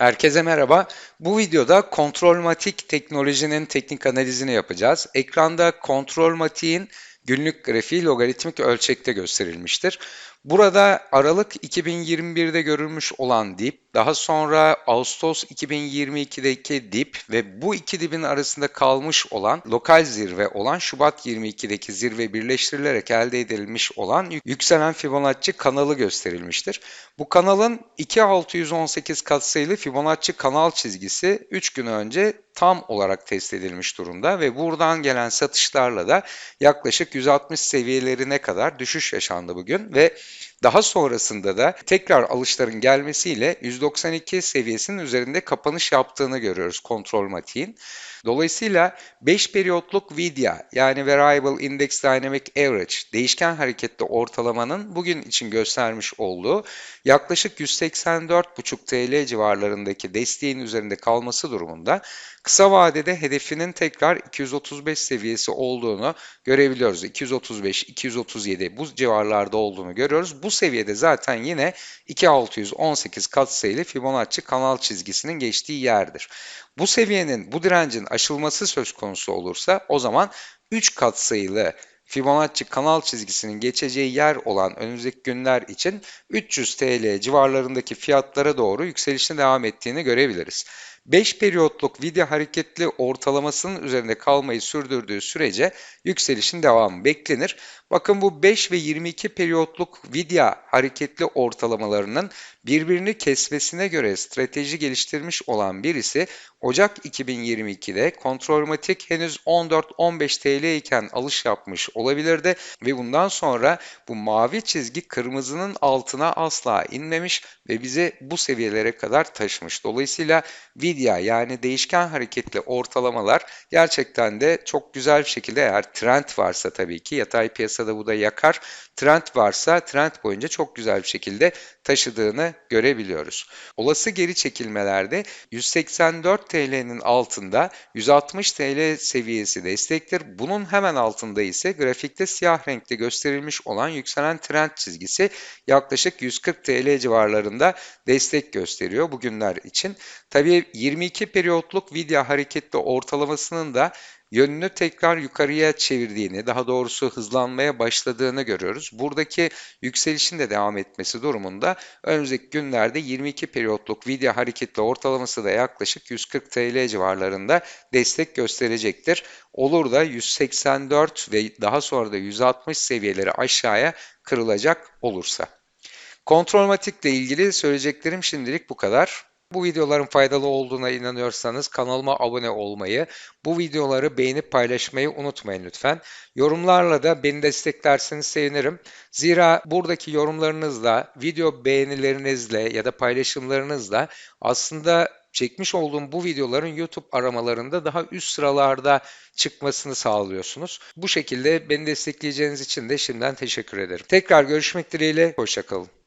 Herkese merhaba. Bu videoda Kontrolmatik teknolojinin teknik analizini yapacağız. Ekranda Kontrolmatik'in günlük grafiği logaritmik ölçekte gösterilmiştir. Burada Aralık 2021'de görülmüş olan dip, daha sonra Ağustos 2022'deki dip ve bu iki dibin arasında kalmış olan lokal zirve olan Şubat 22'deki zirve birleştirilerek elde edilmiş olan yükselen Fibonacci kanalı gösterilmiştir. Bu kanalın 2618 katsayılı Fibonacci kanal çizgisi 3 gün önce tam olarak test edilmiş durumda ve buradan gelen satışlarla da yaklaşık 160 seviyelerine kadar düşüş yaşandı bugün ve daha sonrasında da tekrar alışların gelmesiyle 192 seviyesinin üzerinde kapanış yaptığını görüyoruz kontrol matiğin. Dolayısıyla 5 periyotluk VIDIA yani Variable Index Dynamic Average değişken hareketli ortalamanın bugün için göstermiş olduğu yaklaşık 184,5 TL civarlarındaki desteğin üzerinde kalması durumunda kısa vadede hedefinin tekrar 235 seviyesi olduğunu görebiliyoruz. 235, 237 bu civarlarda olduğunu görüyoruz. Bu seviyede zaten yine 2618 katsayılı Fibonacci kanal çizgisinin geçtiği yerdir. Bu seviyenin, bu direncin aşılması söz konusu olursa o zaman 3 katsayılı Fibonacci kanal çizgisinin geçeceği yer olan önümüzdeki günler için 300 TL civarlarındaki fiyatlara doğru yükselişine devam ettiğini görebiliriz. 5 periyotluk video hareketli ortalamasının üzerinde kalmayı sürdürdüğü sürece yükselişin devamı beklenir. Bakın bu 5 ve 22 periyotluk video hareketli ortalamalarının birbirini kesmesine göre strateji geliştirmiş olan birisi Ocak 2022'de Kontrolmatik henüz 14-15 TL iken alış yapmış olabilirdi ve bundan sonra bu mavi çizgi kırmızının altına asla inmemiş ve bizi bu seviyelere kadar taşımış. Dolayısıyla Vidya yani değişken hareketli ortalamalar gerçekten de çok güzel bir şekilde eğer trend varsa tabii ki yatay piyasada bu da yakar. Trend varsa trend boyunca çok güzel bir şekilde taşıdığını görebiliyoruz. Olası geri çekilmelerde 184 TL'nin altında 160 TL seviyesi destektir. Bunun hemen altında ise grafikte siyah renkte gösterilmiş olan yükselen trend çizgisi yaklaşık 140 TL civarlarında destek gösteriyor bugünler için. Tabii 22 periyotluk video hareketli ortalamasının da yönünü tekrar yukarıya çevirdiğini, daha doğrusu hızlanmaya başladığını görüyoruz. Buradaki yükselişin de devam etmesi durumunda önümüzdeki günlerde 22 periyotluk video hareketli ortalaması da yaklaşık 140 TL civarlarında destek gösterecektir. Olur da 184 ve daha sonra da 160 seviyeleri aşağıya kırılacak olursa. Kontrolmatik ile ilgili söyleyeceklerim şimdilik bu kadar. Bu videoların faydalı olduğuna inanıyorsanız kanalıma abone olmayı, bu videoları beğenip paylaşmayı unutmayın lütfen. Yorumlarla da beni desteklerseniz sevinirim. Zira buradaki yorumlarınızla, video beğenilerinizle ya da paylaşımlarınızla aslında çekmiş olduğum bu videoların YouTube aramalarında daha üst sıralarda çıkmasını sağlıyorsunuz. Bu şekilde beni destekleyeceğiniz için de şimdiden teşekkür ederim. Tekrar görüşmek dileğiyle, hoşçakalın.